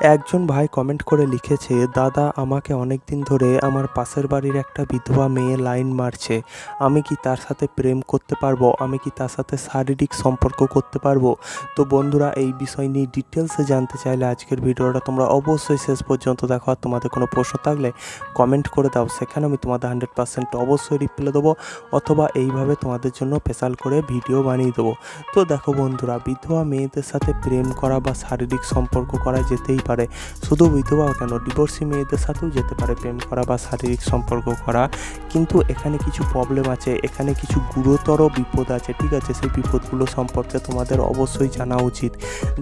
একজন ভাই কমেন্ট করে লিখেছে, দাদা, আমাকে অনেক দিন ধরে আমার পাশের বাড়ির একটা বিধবা মেয়ে লাইন মারছে। আমি কি তার সাথে প্রেম করতে পারব? আমি কি তার সাথে শারীরিক সম্পর্ক করতে পারব? তো বন্ধুরা, এই বিষয় নিয়ে ডিটেলসে জানতে চাইলে আজকের ভিডিওটা তোমরা অবশ্যই শেষ পর্যন্ত দেখো। আর তোমাদের কোনো প্রশ্ন থাকলে কমেন্ট করে দাও। সেখানে আমি তোমাদের হান্ড্রেড পার্সেন্ট অবশ্যই রিপ্লাই দেবো অথবা এইভাবে তোমাদের জন্য স্পেশাল করে ভিডিও বানিয়ে দেবো। তো দেখো বন্ধুরা, বিধবা মেয়েদের সাথে প্রেম করা বা শারীরিক সম্পর্ক করা যেতেই পারে। শুধু বিধবা কেন ডিভোর্সি মেয়েদের সাথেও যেতে পারে প্রেম করা বা শারীরিক সম্পর্ক করা। কিন্তু এখানে কিছু প্রবলেম আছে, এখানে কিছু গুরুতর বিপদ আছে, ঠিক আছে? সেই বিপদগুলো সম্পর্কে তোমাদের অবশ্যই জানা উচিত।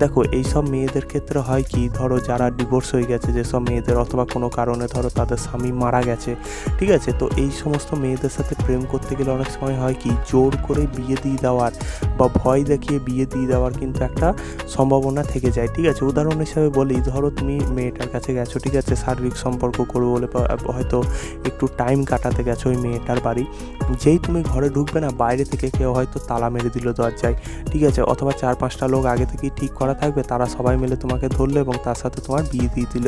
দেখো, এইসব মেয়েদের ক্ষেত্রে হয় কি, ধরো যারা ডিভোর্স হয়ে গেছে, যেসব মেয়েদের অথবা কোনো কারণে ধরো তাদের স্বামী মারা গেছে, ঠিক আছে? তো এই সমস্ত মেয়েদের সাথে প্রেম করতে গেলে অনেক সময় হয় কি, জোর করে বিয়ে দিয়ে দেওয়ার। বা ভয় দেখিয়ে বিয়ে দিয়ে দেওয়ার কিন্তু একটা সম্ভাবনা থেকে যায়, ঠিক আছে? উদাহরণ হিসাবে বলি, ধরো তুমি মেয়েটার কাছে গেছো, ঠিক আছে? শারীরিক সম্পর্ক করব বলে হয়তো একটু টাইম কাটাতে গেছো ওই মেয়েটার বাড়ি। যেই তুমি ঘরে ঢুকবে না, বাইরে থেকে কেউ হয়তো তালা মেরে দিল দরজায়, ঠিক আছে? অথবা চার পাঁচটা লোক আগে থেকেই ঠিক করা থাকবে, তারা সবাই মিলে তোমাকে ধরলো এবং তার সাথে তোমার বিয়ে দিয়ে দিল,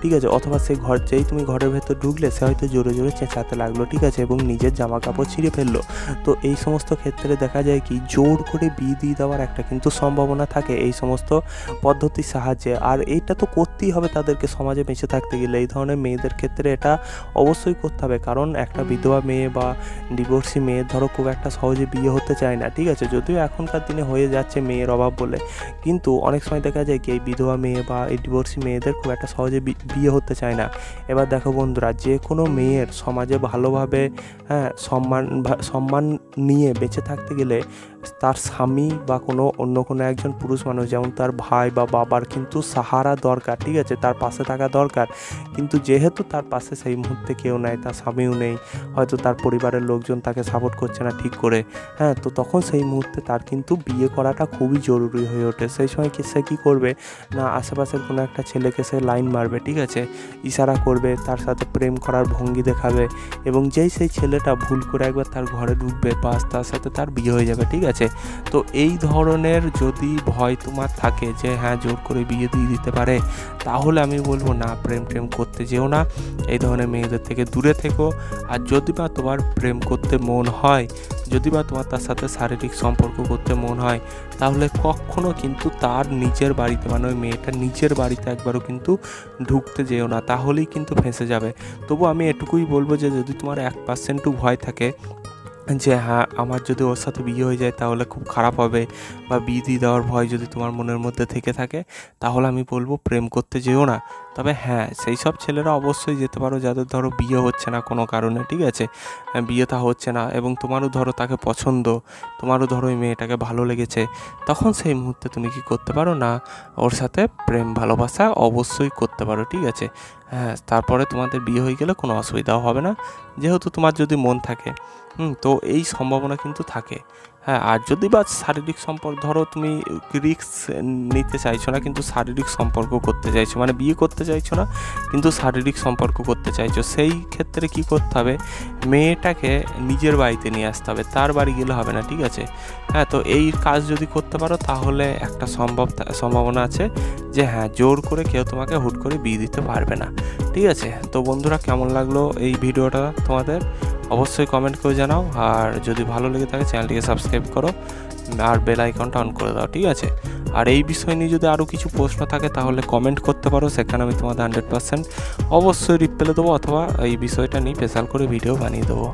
ঠিক আছে? অথবা সে ঘর, যেই তুমি ঘরের ভেতর ঢুকলে, সে হয়তো জোরে জোরে চেঁচাতে লাগল, ঠিক আছে? এবং নিজের জামা কাপড় ছিঁড়ে ফেলল। তো এই সমস্ত ক্ষেত্রে দেখা যায় কি, জোর করে বিয়ে দিয়ে দেওয়ার একটা কিন্তু সম্ভাবনা থাকে এই সমস্ত পদ্ধতির সাহায্যে। আর এইটা তো করতেই হবে তাদেরকে সমাজে বেঁচে থাকতে গেলে। এই ধরনের মেয়েদের ক্ষেত্রে এটা অবশ্যই করতে হবে। কারণ একটা বিধবা মেয়ে বা ডিভোর্সি মেয়ে ধরো খুব একটা সহজে বিয়ে হতে চায় না, ঠিক আছে? যদিও এখনকার দিনে হয়ে যাচ্ছে মেয়ের অভাব বলে। কিন্তু অনেক সময় দেখা যায় কি, এই বিধবা মেয়ে বা এই ডিভোর্সি মেয়েদের খুব একটা সহজে বিয়ে হতে চায় না। এবার দেখো বন্ধুরা, যে কোনো মেয়ের সমাজে ভালোভাবে হ্যাঁ সম্মান সম্মান নিয়ে বেঁচে থাকতে গেলে তার স্বামী বা কোনো অন্য কোনো একজন পুরুষ মানুষ, যেমন তার ভাই বা বাবার কিন্তু সাহারা দরকার, ঠিক আছে? তার পাশে থাকা দরকার। কিন্তু যেহেতু তার পাশে সেই মুহূর্তে কেউ নাই, তার স্বামীও নেই, হয়তো তার পরিবারের লোকজন তাকে সাপোর্ট করছে না ঠিক করে হ্যাঁ? তো তখন সেই মুহূর্তে তার কিন্তু বিয়ে করাটা খুবই জরুরি হয়ে ওঠে। সেই সময় কি সে কী করবে? না, আশেপাশের কোনো একটা ছেলেকে সে লাইন মারবে, ঠিক আছে? ইশারা করবে, তার সাথে প্রেম করার ভঙ্গি দেখাবে এবং যেই সেই ছেলেটা ভুল করে একবার তার ঘরে ঢুকবে, বাস তার সাথে তার বিয়ে হয়ে যাবে, ঠিক আছে? তো এই ধরনের যদি ভয় তোমার থাকে যে হ্যাঁ জোর করে বিয়ে দিয়ে দিতে পারে, তাহলে আমি বলব না, প্রেম প্রেম করতে যেও না। এই ধরনের মেয়েদের থেকে দূরে থেকো। আর যদি বা তোমার প্রেম করতে মন হয়, যদি বা তোমার তার সাথে শারীরিক সম্পর্ক করতে মন হয়, তাহলে কখনো কিন্তু তার নিজের বাড়িতে মানে ওই মেয়েটা নিজের বাড়িতে একবারও কিন্তু ঢুকতে যেও না, তাহলেই কিন্তু ফেঁসে যাবে। তবু আমি এটুকুই বলব যে, যদি তোমার এক পার্সেন্টও ভয় থাকে যে হ্যাঁ আমার যদি ওর সাথে বিয়ে হয়ে যায় তাহলে খুব খারাপ হবে বা বিয়ে দিয়ে দেওয়ার ভয় যদি তোমার মনের মধ্যে থেকে থাকে, তাহলে আমি বলব প্রেম করতে যেও না। তবে হ্যাঁ সেই সব ছেলেরা অবশ্যই যেতে পারো। যাদের ধরো বিয়ে হচ্ছে না কোনো কারণে, ঠিক আছে? বিয়ে তা হচ্ছে না এবং তোমারও ধরো তাকে পছন্দ, তোমারও ধরো ওই মেয়েটাকে ভালো লেগেছে, তখন সেই মুহূর্তে তুমি কি করতে পারো? না, ওর সাথে প্রেম, ভালোবাসা অবশ্যই করতে পারো, ঠিক আছে? হ্যাঁ তারপরে তোমাদের বিয়ে হয়ে গেলে কোনো অসুবিধাও হবে না। যেহেতু তোমার যদি মন থাকে, হুম, তো এই সম্ভাবনা কিন্তু থাকে। হ্যাঁ আর যদি বা শারীরিক সম্পর্ক, ধরো তুমি রিক্স নিতে চাইছো না, কিন্তু শারীরিক সম্পর্ক করতে চাইছো মানে বিয়ে করতে চাইছো না, কিন্তু শারীরিক সম্পর্ক করতে চাইছো, সেই ক্ষেত্রে কি করতে হবে? মেয়েটাকে নিজের বাড়িতে নিয়ে আসতে হবে, তার বাড়ি গেলে হবে না, ঠিক আছে? হ্যাঁ তো এই কাজ যদি করতে পারো, তাহলে একটা সম্ভব, সম্ভাবনা আছে যে হ্যাঁ জোর করে কেউ তোমাকে হুট করে বিয়ে দিতে পারবে না, ঠিক আছে? তো বন্ধুরা, কেমন লাগল এই ভিডিওটা তোমাদের? অবশ্যই কমেন্ট করে জানাও। আর যদি ভালো লেগে থাকে চ্যানেলটিকে সাবস্ক্রাইব করো। আর বেল আইকনটা অন করে দাও, ঠিক আছে? আর এই বিষয় নিয়ে যদি আরও কিছু প্রশ্ন থাকে, তাহলে কমেন্ট করতে পারো। সেখানে আমি তোমাদের হান্ড্রেড পার্সেন্ট অবশ্যই রিপ্লাই দেবো, অথবা এই বিষয়টা নিয়ে স্পেশাল করে ভিডিও বানিয়ে দেবো।